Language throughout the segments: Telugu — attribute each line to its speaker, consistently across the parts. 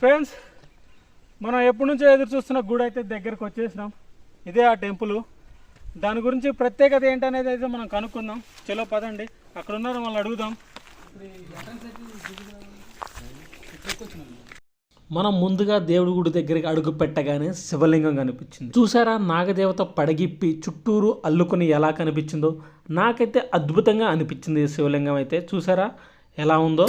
Speaker 1: ఫ్రెండ్స్ మనం ఎప్పటి నుంచో ఎదురు చూస్తున్న గుడి అయితే దగ్గరకు వచ్చేసినాం. ఇదే ఆ టెంపుల్. దాని గురించి ప్రత్యేకత ఏంటనేది అయితే మనం కనుక్కుందాం. చలో పదండి. అక్కడ ఉన్నారు వాళ్ళు అడుగుదాం.
Speaker 2: మనం ముందుగా దేవుడి గుడి దగ్గరికి అడుగు పెట్టగానే శివలింగం కనిపించింది. చూసారా? నాగదేవత పడగిప్పి చుట్టూరు అల్లుకొని ఎలా కనిపించిందో. నాకైతే అద్భుతంగా అనిపించింది శివలింగం అయితే. చూసారా? ఎలా ఉందో?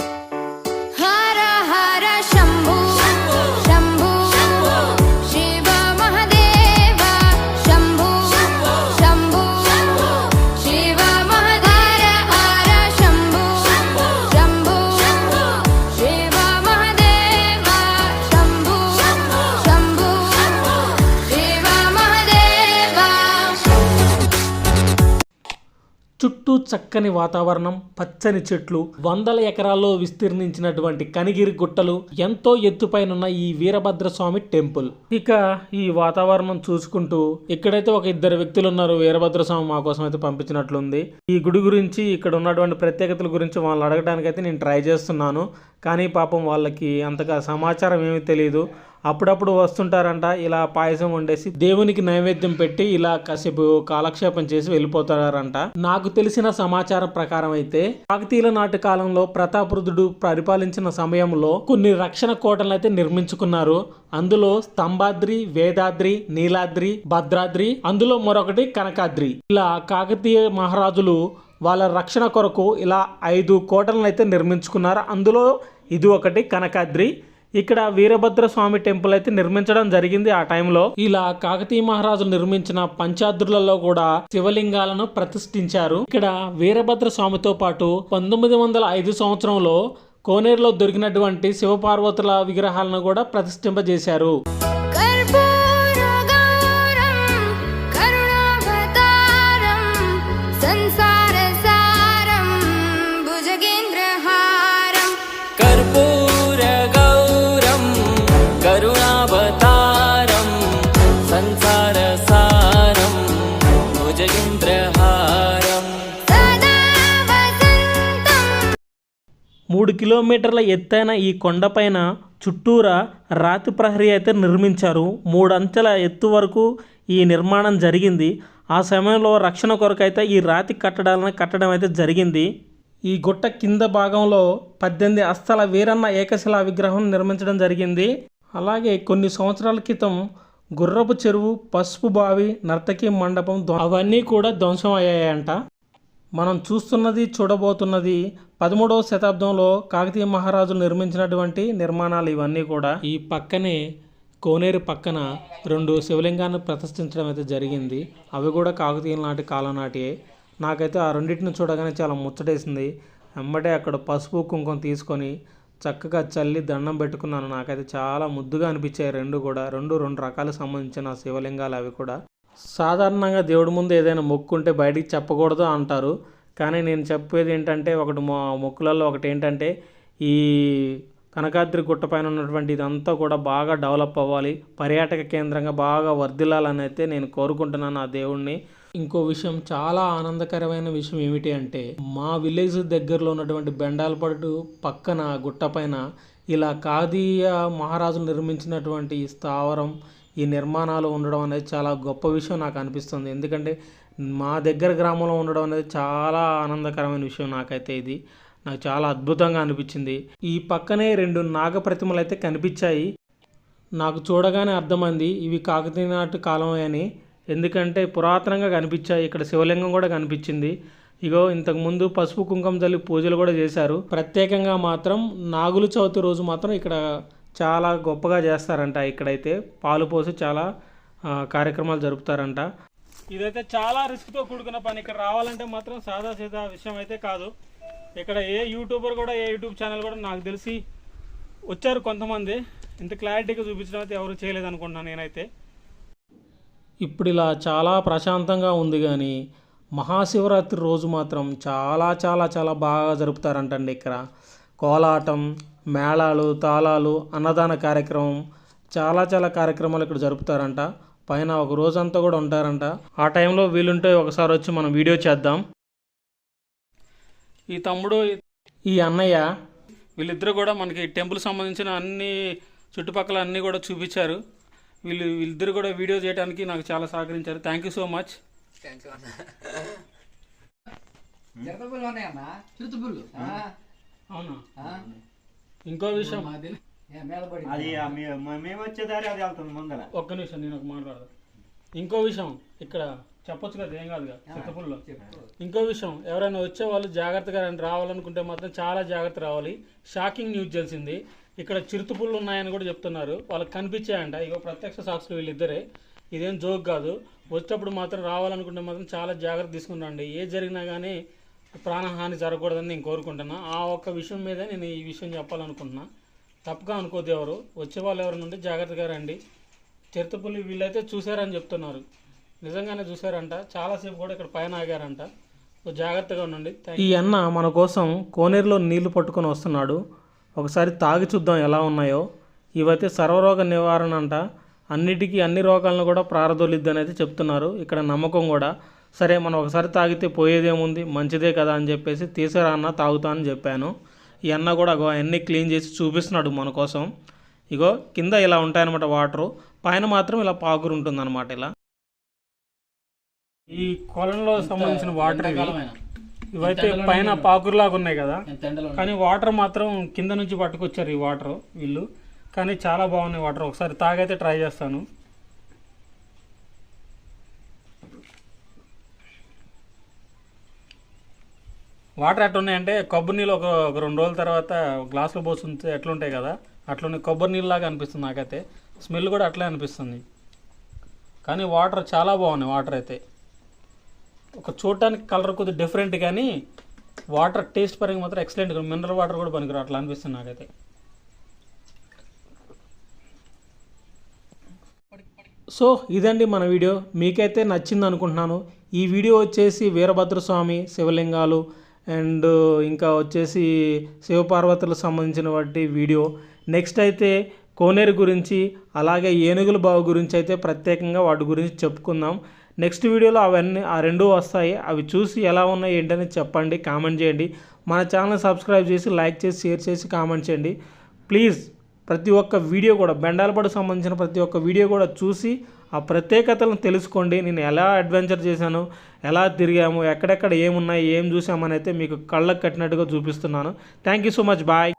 Speaker 2: చుట్టూ చక్కని వాతావరణం పచ్చని చెట్లు వందల ఎకరాల్లో విస్తీర్ణించినటువంటి కనిగిరి గుట్టలు ఎంతో ఎత్తుపైనున్న ఈ వీరభద్ర స్వామి టెంపుల్. ఇక ఈ వాతావరణం చూసుకుంటూ ఇక్కడైతే ఒక ఇద్దరు వ్యక్తులు ఉన్నారు. వీరభద్ర స్వామి మా కోసం అయితే పంపించినట్లుంది. ఈ గుడి గురించి ఇక్కడ ఉన్నటువంటి ప్రత్యేకతల గురించి వాళ్ళు అడగడానికి అయితే నేను ట్రై చేస్తున్నాను. కానీ పాపం వాళ్ళకి అంతగా సమాచారం ఏమీ తెలియదు అప్పుడప్పుడు వస్తుంటారంట. ఇలా పాయసం వండేసి దేవునికి నైవేద్యం పెట్టి ఇలా కాసేపు కాలక్షేపం చేసి వెళ్ళిపోతారంట. నాకు తెలిసిన సమాచారం ప్రకారం అయితే కాకతీయుల నాటి కాలంలో ప్రతాపరుదుడు పరిపాలించిన సమయంలో కొన్ని రక్షణ కోటలను అయితే నిర్మించుకున్నారు. అందులో స్తంభాద్రి వేదాద్రి నీలాద్రి భద్రాద్రి అందులో మరొకటి కనకాద్రి. ఇలా కాకతీయ మహారాజులు వాళ్ళ రక్షణ కొరకు ఇలా ఐదు కోటలను అయితే నిర్మించుకున్నారు. అందులో ఇది ఒకటి కనకాద్రి ఇక్కడ వీరభద్ర స్వామి టెంపుల్ అయితే నిర్మించడం జరిగింది ఆ టైంలో. ఇలా కాకతీయ మహారాజు నిర్మించిన పంచాద్రులలో కూడా శివలింగాలను ప్రతిష్ఠించారు. ఇక్కడ వీరభద్ర స్వామితో పాటు పంతొమ్మిది వందల ఐదు సంవత్సరంలో కోనేరులో దొరికినటువంటి శివపార్వతుల విగ్రహాలను కూడా ప్రతిష్ఠింపజేశారు. సంసార కిలోమీటర్ల ఎత్తైన ఈ కొండపైన చుట్టూరా రాతి ప్రహరీ అయితే నిర్మించారు. మూడు ఎత్తు వరకు ఈ నిర్మాణం జరిగింది. ఆ సమయంలో రక్షణ కొరకైతే ఈ రాతి కట్టడాలను కట్టడం అయితే జరిగింది. ఈ గుట్ట కింద భాగంలో పద్దెనిమిది అస్తల వీరన్న ఏకశిలా విగ్రహం నిర్మించడం జరిగింది. అలాగే కొన్ని సంవత్సరాల క్రితం గుర్రపు చెరువు పసుపు బావి నర్తకి మండపం అవన్నీ కూడా ధ్వంసం అయ్యాయంట మనం చూస్తున్నది చూడబోతున్నది పదమూడవ శతాబ్దంలో కాకతీయ మహారాజులు నిర్మించినటువంటి నిర్మాణాలు ఇవన్నీ కూడా ఈ పక్కనే కోనేరు పక్కన రెండు శివలింగాన్ని ప్రతిష్ఠించడం అయితే జరిగింది. అవి కూడా కాకతీయుల నాటి కాలం నాటియే. నాకైతే ఆ రెండింటిని చూడగానే చాలా ముచ్చటేసింది. వెంబడే అక్కడ పసుపు కుంకుమ తీసుకొని చక్కగా చల్లి దండం పెట్టుకున్నాను. నాకైతే చాలా ముద్దుగా అనిపించాయి రెండు కూడా. రెండు రెండు రకాలకు సంబంధించిన శివలింగాలు అవి కూడా. సాధారణంగా దేవుడి ముందు ఏదైనా మొక్కు ఉంటే బయటికి చెప్పకూడదు అంటారు. కానీ నేను చెప్పేది ఏంటంటే ఒకటి మా మొక్కులలో ఒకటి ఏంటంటే ఈ కనకాద్రి గుట్ట పైన ఉన్నటువంటి ఇదంతా కూడా బాగా డెవలప్ అవ్వాలి. పర్యాటక కేంద్రంగా బాగా వర్ధిల్లాలని అయితే నేను కోరుకుంటున్నాను ఆ దేవుణ్ణి. ఇంకో విషయం చాలా ఆనందకరమైన విషయం ఏమిటి అంటే మా విలేజ్ దగ్గరలో ఉన్నటువంటి బెండాలపడు పక్కన గుట్టపైన ఇలా కాదీయ మహారాజులు నిర్మించినటువంటి స్థావరం ఈ నిర్మాణాలు ఉండడం అనేది చాలా గొప్ప విషయం నాకు అనిపిస్తుంది. ఎందుకంటే మా దగ్గర గ్రామంలో ఉండడం అనేది చాలా ఆనందకరమైన విషయం నాకైతే ఇది. నాకు చాలా అద్భుతంగా అనిపించింది. ఈ పక్కనే రెండు నాగ ప్రతిమలు అయితే కనిపించాయి. నాకు చూడగానే అర్థమైంది ఇవి కాకతీయ నాటి కాలం అని. ఎందుకంటే పురాతనంగా కనిపించాయి. ఇక్కడ శివలింగం కూడా కనిపించింది. ఇగో ఇంతకుముందు పసుపు కుంకుమ తల్లి పూజలు కూడా చేశారు. ప్రత్యేకంగా మాత్రం నాగుల చవితి రోజు మాత్రం ఇక్కడ చాలా గొప్పగా చేస్తారంట ఇక్కడైతే. పాలు పోసి చాలా కార్యక్రమాలు జరుపుతారంట.
Speaker 1: ఇదైతే చాలా రిస్క్తో కూడుకున్న పని. ఇక్కడ రావాలంటే మాత్రం సాదా సీదా విషయం అయితే కాదు. ఇక్కడ ఏ యూట్యూబర్ కూడా ఏ యూట్యూబ్ ఛానల్ కూడా నాకు తెలిసి వచ్చారు కొంతమంది. ఇంత క్లారిటీగా చూపించడం అయితే ఎవరు చేయలేదు అనుకుంటున్నాను నేనైతే.
Speaker 2: ఇప్పుడు ఇలా చాలా ప్రశాంతంగా ఉంది కానీ మహాశివరాత్రి రోజు మాత్రం చాలా చాలా చాలా బాగా జరుపుతారంటండి ఇక్కడ. కోలాటం మేళాలు తాళాలు అన్నదాన కార్యక్రమం చాలా చాలా కార్యక్రమాలు ఇక్కడ జరుపుతారంట. పైన ఒక రోజంతా కూడా ఉంటారంట. ఆ టైంలో వీలుంటే ఒకసారి వచ్చి మనం వీడియో చేద్దాం.
Speaker 1: ఈ తమ్ముడు
Speaker 2: ఈ అన్నయ్య
Speaker 1: వీళ్ళిద్దరు కూడా మనకి టెంపుల్ సంబంధించిన అన్ని చుట్టుపక్కల అన్నీ కూడా చూపించారు. వీళ్ళు వీళ్ళిద్దరు కూడా వీడియో చేయడానికి నాకు చాలా సహకరించారు. థ్యాంక్ యూ సో మచ్ అవునా? ఇంకో విషయం.
Speaker 3: మేలబడి
Speaker 4: అది ఆ మే- మ- మేము వచ్చేదారి అది వెళ్తుంది ముందర
Speaker 1: ఒక్క నిమిషం నేను ఒక మాట్లాడదా ఇంకో విషయం ఇక్కడ చెప్పొచ్చు కదా ఏం కాదుగా చిత్తపుల్లో. ఇంకో విషయం ఎవరైనా వచ్చే వాళ్ళు జాగ్రత్తగా రండి. రావాలనుకుంటే మాత్రం చాలా జాగ్రత్త రావాలి. షాకింగ్ న్యూస్ తెలిసింది. ఇక్కడ చిరుతుపుళ్ళు ఉన్నాయని కూడా చెప్తున్నారు. వాళ్ళకి కనిపించాయంట. ఇగో ప్రత్యక్ష సాక్షులు వీళ్ళిద్దరే. ఇదేం జోక్ కాదు. వచ్చేటప్పుడు మాత్రం రావాలనుకుంటే మాత్రం చాలా జాగ్రత్త తీసుకుని రండి. ఏ జరిగినా కానీ ప్రాణహాని జరగకూడదని నేను కోరుకుంటున్నా. ఆ ఒక్క విషయం మీదే నేను ఈ విషయం చెప్పాలనుకుంటున్నా. తప్పుగా అనుకోద్దు ఎవరు. వచ్చే వాళ్ళు ఎవరు ఉంటే జాగ్రత్తగా రండి. చిరుతపుల్లి వీళ్ళైతే చూశారని చెప్తున్నారు. నిజంగానే చూశారంట. చాలాసేపు కూడా ఇక్కడ పైన ఆగారంట. సో జాగ్రత్తగా ఉండండి.
Speaker 2: ఈ అన్న మన కోసం కోనేరులో నీళ్ళు పట్టుకొని వస్తున్నాడు. ఒకసారి తాగి చూద్దాం ఎలా ఉన్నాయో. ఇవైతే సర్వరోగ నివారణ అంట. అన్నిటికీ అన్ని రోగాలను కూడా ప్రారదొలిద్ది అనేది చెప్తున్నారు. ఇక్కడ నమ్మకం కూడా. సరే మనం ఒకసారి తాగితే పోయేదేముంది? మంచిదే కదా అని చెప్పేసి తీసారా అన్న తాగుతా అని చెప్పాను. ఈ అన్న కూడా అగో అన్నీ క్లీన్ చేసి చూపిస్తున్నాడు మన కోసం. ఇగో కింద ఇలా ఉంటాయన్నమాట వాటరు. పైన మాత్రం ఇలా పాకురు ఉంటుందన్నమాట ఇలా.
Speaker 1: ఈ కొలంలో సంబంధించిన వాటర్. ఇవైతే పైన పాకురులాగా ఉన్నాయి కదా. కానీ వాటర్ మాత్రం కింద నుంచి పట్టుకొచ్చారు ఈ వాటర్ వీళ్ళు. కానీ చాలా బాగున్నాయి వాటర్. ఒకసారి తాగైతే ట్రై చేస్తాను. వాటర్ ఎట్లా ఉన్నాయంటే కొబ్బరి నీళ్ళు ఒక ఒక రెండు రోజుల తర్వాత గ్లాసులో పోసుకుంటే ఎట్లుంటాయి కదా? అట్లనే కొబ్బరి నీళ్ళలాగా అనిపిస్తుంది నాకైతే. స్మెల్ కూడా అట్లే అనిపిస్తుంది. కానీ వాటర్ చాలా బాగున్నాయి వాటర్ అయితే. ఒక చూడటానికి కలర్ కొద్దిగా డిఫరెంట్ కానీ వాటర్ టేస్ట్ పరంగా మాత్రం ఎక్సలెంట్ మినరల్ వాటర్ కూడా పనికిరా అట్లా అనిపిస్తుంది నాకైతే.
Speaker 2: సో ఇదండి మన వీడియో. మీకైతే నచ్చింది అనుకుంటున్నాను ఈ వీడియో వచ్చేసి వీరభద్రస్వామి శివలింగాలు అండ్ ఇంకా వచ్చేసి శివపార్వతులకు సంబంధించిన వాటి వీడియో. నెక్స్ట్ అయితే కోనేరు గురించి అలాగే ఏనుగుల బావి గురించి అయితే ప్రత్యేకంగా వాటి గురించి చెప్పుకుందాం. నెక్స్ట్ వీడియోలో అవన్నీ ఆ రెండు వస్తాయి. అవి చూసి ఎలా ఉన్నాయి ఏంటని చెప్పండి కామెంట్ చేయండి. మన ఛానల్ సబ్స్క్రైబ్ చేసి లైక్ చేసి షేర్ చేసి కామెంట్ చేయండి. ప్లీజ్. ప్రతి ఒక్క వీడియో కూడా బెండాలపాడుకు సంబంధించిన ప్రతి ఒక్క వీడియో కూడా చూసి ఆ ప్రత్యేకతలను తెలుసుకోండి. నేను ఎలా అడ్వెంచర్ చేశాను ఎలా తిరిగాము ఎక్కడెక్కడ ఏమున్నాయి ఏం చూసామని అయితే మీకు కళ్ళకు కట్టినట్టుగా చూపిస్తున్నాను. Thank you so much bye